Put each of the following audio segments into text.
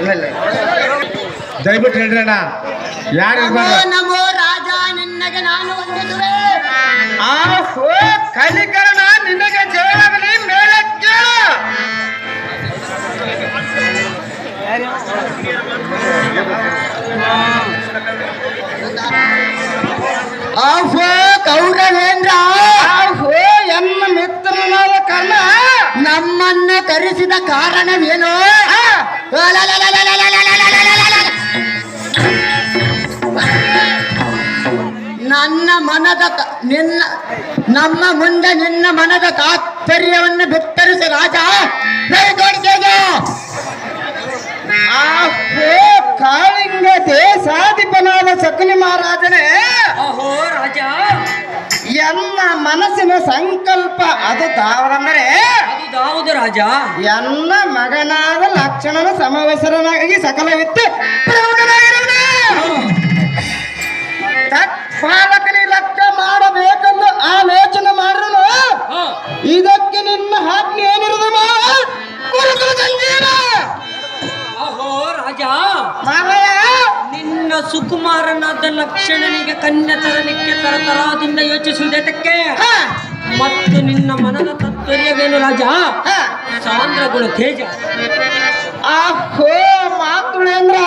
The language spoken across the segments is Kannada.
ಇಲ್ಲ ಇಲ್ಲ ದಯವಿಟ್ಟು ಹೇಳ್ರಿ ಅಣ್ಣ ಯಾರು ನಮೋ ಇರ್ಬಾರ್ದು ನಮೋ ರಾಜ ನಿನ್ನಗೆ ನಾನು ವಂದಿಸುವೆ ಆಹೋ ಕಲಿಕರಣ ನಮ್ಮನ್ನು ಕರೆಸಿದ ಕಾರಣವೇನು ನನ್ನ ಮನದ ನಿನ್ನ ನಮ್ಮ ಮುಂದೆ ನಿನ್ನ ಮನದ ತಾತ್ಪರ್ಯವನ್ನು ಬಿತ್ತರಿಸಿ ರಾಜ ತೋರಿಸೋದು ಕಾಳಿಂಗ ದೇಶಾಧಿಪನಾದ ಸಕಲಿ ಮಹಾರಾಜನೇ ಅಹೋ ರಾಜ ಎನ್ನ ಮನಸ್ಸಿನ ಸಂಕಲ್ಪ ಅದು ತಾವರಂದರೆ ದಾವುದು ರಾಜ? ಎನ್ನ ಮಗನಾದ ಲಕ್ಷಣನ ಸಮವಸರನಾಗಿ ಸಕಲವಿತ್ತು. ತತ್ಪಾಲಕನಿ ಲೆಕ್ಕ ಮಾಡಬೇಕೆಂದು ಆಲೋಚನೆ ಮಾಡ್ರು. ಇದಕ್ಕೆ ನಿನ್ನ ಹಾಕಿ ಸಂಜೀವ ಅಹೋ ರಾಜ. ಮಾವಯ್ಯ. ನಿನ್ನ ಸುಕುಮಾರನಾದ ಲಕ್ಷಣನಿಗೆ ಕನ್ಯ ತರಲಿಕ್ಕೆ ತರತರದಿಂದ ಯೋಚಿಸುವುದಕ್ಕೆ ಹ, ಮತ್ತು ನಿನ್ನ ಮನದ ತತ್ವರ್ಯವೇನು ರಾಜ? ಸಾಂದ್ರಗಳು ತೇಜ. ತೇಜ ಆಹೋ ಮಾತುಳೇಂದ್ರ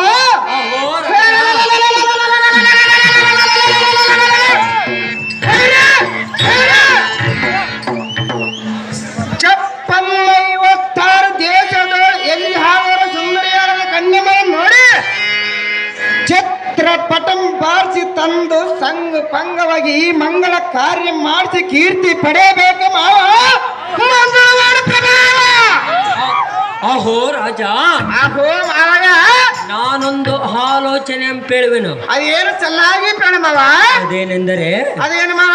ಪಂಗವಾಗಿ ಈ ಮಂಗಳ ಕಾರ್ಯ ಮಾಡಿಸಿ ಕೀರ್ತಿ ಪಡೆಯಬೇಕು ಅಹೋ ರಾಜ. ಅಹೋ ಮಾವ ನಾನೊಂದು ಆಲೋಚನೆ ಹೇಳುವೆನು. ಅದೇನು ಚೆನ್ನಾಗಿ ಪ್ರಣಮವ ಅದೇನೆಂದರೆ ಅದೇನು ಮಾವ.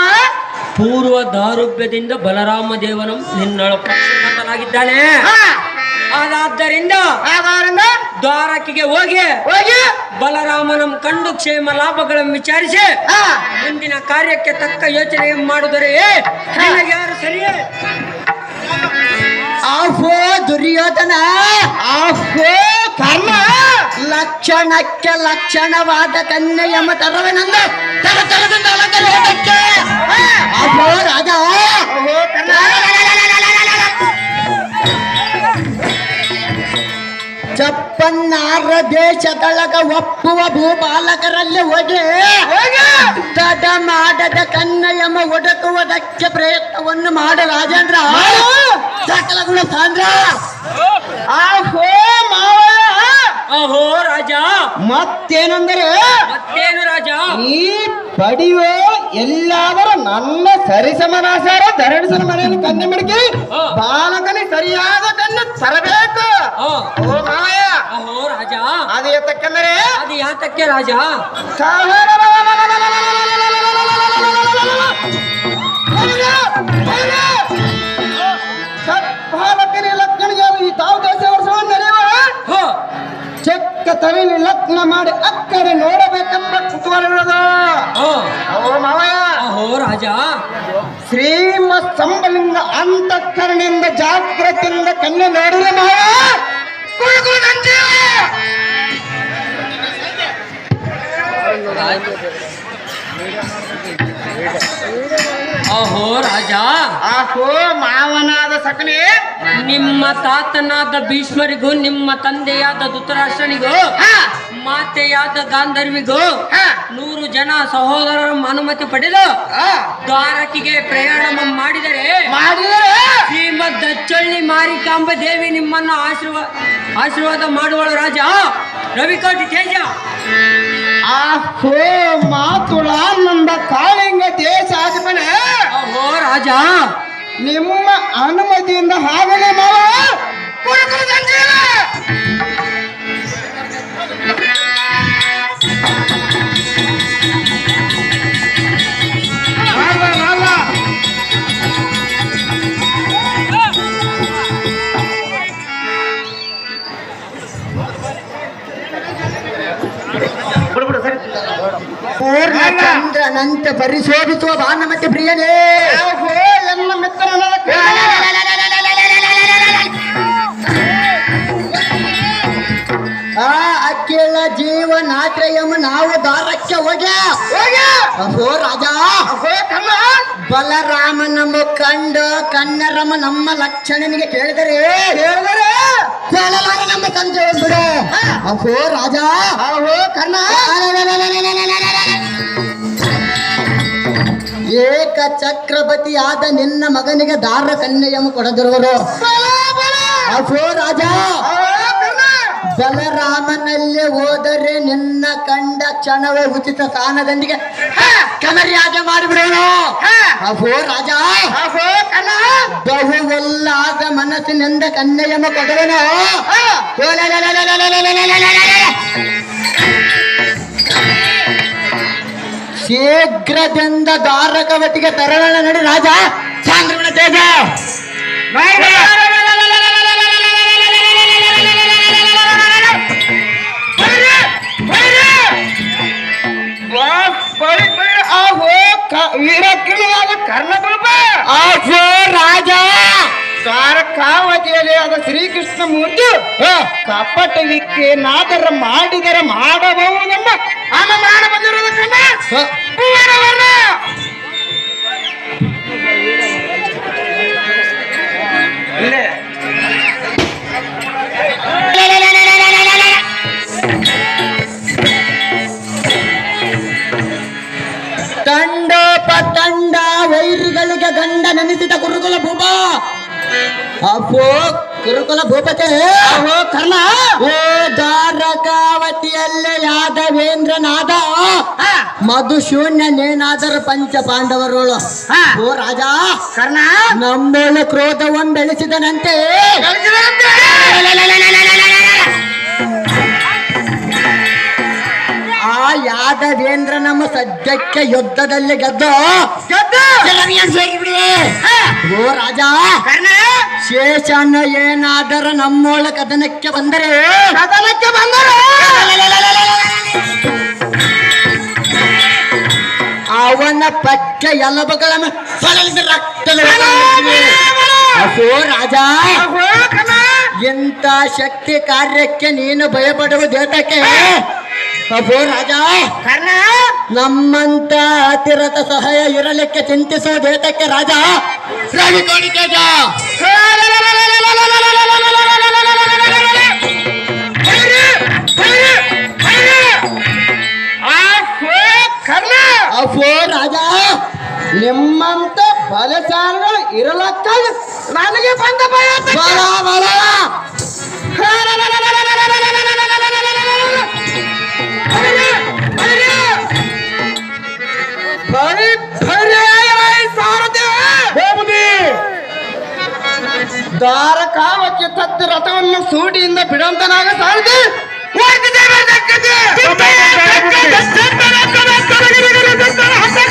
ಪೂರ್ವ ದಾರುಭ್ಯದಿಂದ ಬಲರಾಮ ದೇವನು ನಿನ್ನೊಳ ಪಕ್ಷಪಾತನಾಗಿದ್ದಾನೆ ಹಾ, ಅದಾದ್ದರಿಂದ ಆಧಾರಿಂದ ದ್ವಾರಕಿಗೆ ಹೋಗಿ ಹೋಗಿ ಬಲರಾಮನ ಕಂಡು ಕ್ಷೇಮ ಲಾಭಗಳನ್ನು ವಿಚಾರಿಸಿ ಮುಂದಿನ ಕಾರ್ಯಕ್ಕೆ ತಕ್ಕ ಯೋಚನೆ ಮಾಡಿದರೆ ಯಾರು ಸರಿಯೇ? ಆಹೋ ದುರ್ಯೋಧನ ಆಹೋ ಕರ್ಮ. ಲಕ್ಷಣಕ್ಕೆ ಲಕ್ಷಣವಾದ ಕನ್ಯೆಯಮ್ಮ ತರವನಂದ ತರ ತರದಿಂದ ಅಲಂಕಾರ ರಾಜ. ಚಪ್ಪನ್ನಾರ ದೇಶದೊಳಗ ಒಪ್ಪುವ ಭೂಪಾಲಕರಲ್ಲಿ ಹೋಗಿ ತಡ ಮಾಡದ ಕನ್ನಯಮ ಒಡಕುವುದಕ್ಕೆ ಪ್ರಯತ್ನವನ್ನು ಮಾಡ ರಾಜೇಂದ್ರ. ಸಕಲ ಗುಣ ಸಾಂದ್ರ. ಆಹೋ ಅಹೋ ರಾಜ. ಮತ್ತೇನಂದ್ರೆ ಮತ್ತೇನು ರಾಜ? ಈ ಪಡಿಯೋ ಎಲ್ಲಾದರೂ ನನ್ನ ಸರಿಸಮನಾಸಾರ ಧರಣಿಸನ ಮನೆಯಲ್ಲಿ ಕನ್ನೆ ಮಡಿಕೆ ಬಾಲಕನಿ ಸರಿಯಾದ ಕಣ್ಣು ತರಬೇಕು. ಓ ಮಾವಯ್ಯ. ಅಹೋ ರಾಜ. ಅದು ಎತ್ತಕ್ಕೆಂದರೆ? ಅದು ಯಾತಕ್ಕೆ ರಾಜ? ಬಾಲಕನಿ ಲಕ್ಕಣಿಗೆ ಈ ತಾವು ದೇಶ ವರ್ಷವನ್ನು ನಡೆಯುವ ಚಕ್ಕ ತವಿಲಿ ಲಗ್ನ ಮಾಡಿ ಅಕ್ಕರೆ ನೋಡಬೇಕೆಂಬ ಶ್ರೀಮ ಸಂಬಲಿಂಗ ಅಂತಃಕರಣಿಂದ ಜಾಗ್ರತೆಯಿಂದ ಕನ್ಯೆ ನೋಡಿದ ಮಾವ ಕುಳಿತು. ಅಹೋ ರಾಜ. ಆಹೋ ಮಾವನಾದ ನಿಮ್ಮ ತಾತನಾದ ಭೀಷ್ಮರಿಗೂ ನಿಮ್ಮ ತಂದೆಯಾದ ಧೃತರಾಷ್ಟ್ರನಿಗೂ ಮಾತೆಯಾದ ಗಾಂಧರ್ವಿಗೂ ನೂರು ಜನ ಸಹೋದರರ ಅನುಮತಿ ಪಡೆದು ದ್ವಾರಕಿಗೆ ಪ್ರಯಾಣ ಮಾಡಿದರೆ ಮಾಡಿದರೆ ದಚ್ಚಳ್ಳಿ ಮಾರಿಕಾಂಬ ದೇವಿ ನಿಮ್ಮನ್ನು ಆಶೀರ್ವಾದ ಆಶೀರ್ವಾದ ಮಾಡುವಳು ರಾಜ. ರವಿಕೋಟಿ ತೇಜ ಆಹೋ ಮಾತುಳಾನಂದ ಕಾಳಿಂಗ ದೇಶ ಆದ್ಮೇಲೆ ಅಹೋ ರಾಜ. ನಿಮ್ಮ ಅನುಮತಿಯಿಂದ ಹಾಗೆ ಮಾವ. ಕುರುಕುರು ಸಂಜೀವ ಚಂದ್ರನಂತೆ ಪರಿಶೋಧಿಸುವ ಬಾನಮತಿ ಪ್ರಿಯನೇ. ಎನ್ನ ಮಿತ್ರನಾದ ಕೃಷ್ಣ. ಆ ಅಖಿಲ ಜೀವನಾಶ್ರಯಂ ನಾವು ದಾರಕ್ಕೆ ಹೋಗ್ಯ. ಹೋಗಿ ಅಹೋ ರಾಜ. ಅಹೋ ಕರ್ಣ ಬಲರಾಮ ಕಂಡ ಕನ್ನರಮ ನಮ್ಮ ಲಕ್ಷಣನಿಗೆ ಕೇಳಿದರೆ. ಹೇಳಿದರೆ ಕೇಳಲಾರ ನಮ್ಮ ತಂದೆ ಬಿಡು ಅಹೋ ರಾಜ. ಅಹೋ ಕರ್ಣ ಏಕ ಆದ ನಿನ್ನ ಮಗನಿಗೆ ದಾರ ಕನ್ಯೆಯನ್ನು ಕೊಡದಿರುವರು ಅಶೋ ರಾಜ ಬಲರಾಮನಲ್ಲಿ ಹೋದರೆ ನಿನ್ನ ಕಂಡ ಕ್ಷಣವೇ ಉಚಿತ ಸ್ಥಾನದೊಂದಿಗೆ ಕಮರ್ಯಾದೆ ಮಾಡಿಬಿಡೋಣ ಅಹೋ ರಾಜ ಬಹುವಲ್ಲಾದ ಕರ್ಣ ಬಹು ಒಲ್ಲಾದ ಮನಸ್ಸಿನಿಂದ ಕನ್ಯೆಯನ್ನು ಕೊಡುವನು ಶೀಘ್ರದಿಂದ ದ್ವಾರಕವತಿಗೆ ತೆರಳಣ ನಡಿ ರಾಜ. ಚಾಂದ್ರಮಣ ತೇಜ. ವೀರ ಕರ್ಣ ಅಹೋ ರಾಜ. ದ್ವಾರಕಾವತಿಯಲ್ಲಿ ಆದ ಶ್ರೀಕೃಷ್ಣ ಮೂರ್ತಿ ಕಪಟಲಿಕ್ಕೆ ನಾದರ ಮಾಡಿದರೆ ನಮ್ಮ ಅನುಮಾನ ಬಂದಿರುವುದಕ್ಕನ್ನ ಭುವನವನ್ನ ತಂಡೋಪ ತಂಡ ವೈರಿಗಳಿಗೆ ಗಂಡ ನೆನೆಸಿದ ಗುರುಗಳ ಭೂಪ. ಅಪೋ ಗುರುಕುಲ ಭೂಪತೆ. ಅಹೋ ಕರ್ಣ ಓ ದ್ವಾರಕಾವತಿಯಲ್ಲೇ ಯಾದವೇಂದ್ರನಾದ. ಮಧುಶೂನ್ಯನೇನಾದರೂ ಪಂಚ ಪಾಂಡವರುಗಳು ಓ ರಾಜ. ಕರ್ಣ ನಮ್ಮೋಳು ಕ್ರೋಧವನ್ನು ಬೆಳೆಸಿದನಂತೆ. ಆ ಯಾದವೇಂದ್ರ ನಮ್ಮ ಸದ್ಯಕ್ಕೆ ಯುದ್ಧದಲ್ಲಿ ಗೆದ್ದು ಓ ರಾಜ ಶೇಷನ ಏನಾದರೂ ನಮ್ಮೊಳ ಕದನಕ್ಕೆ ಬಂದರೆ? ಕದನಕ್ಕೆ ಬಂದರೆ? ಅವನ ಪಕ್ಕ ಎಲಬುಗಳ ರಕ್ತದ ಅಸೋ ರಾಜ. ಇಂಥ ಶಕ್ತಿ ಕಾರ್ಯಕ್ಕೆ ನೀನು ಭಯಪಡುವುದೇತಕ್ಕೆ ಅಪೋ ರಾಜ ಕರ್ಣ ನಮ್ಮಂತ ಅತಿರಥ ಸಹಾಯ ಇರಲಿಕ್ಕೆ ಚಿಂತಿಸುವುದೇತಕ್ಕೆ ರಾಜ ರವಿಕೋಡಿ ತೇಜ ಕರ್ಣ ಅಪೋ ರಾಜ ನಿಮ್ಮಂತ ಬಲಶಾಲಿಗಳು ಇರಲಕ್ಕಾಗಿ ನನಗೆ ಬಂದ ಭಯ ಬಲ ಬಲ ಹೋಗುದಿ ದ್ವಾರಕಾವಕ್ಕೆ ತದ್ದು ರಥವನ್ನು ಸೂಟಿಯಿಂದ ಬಿಡಂತನಾಗ ಸಾರದೆ ಹಂಗ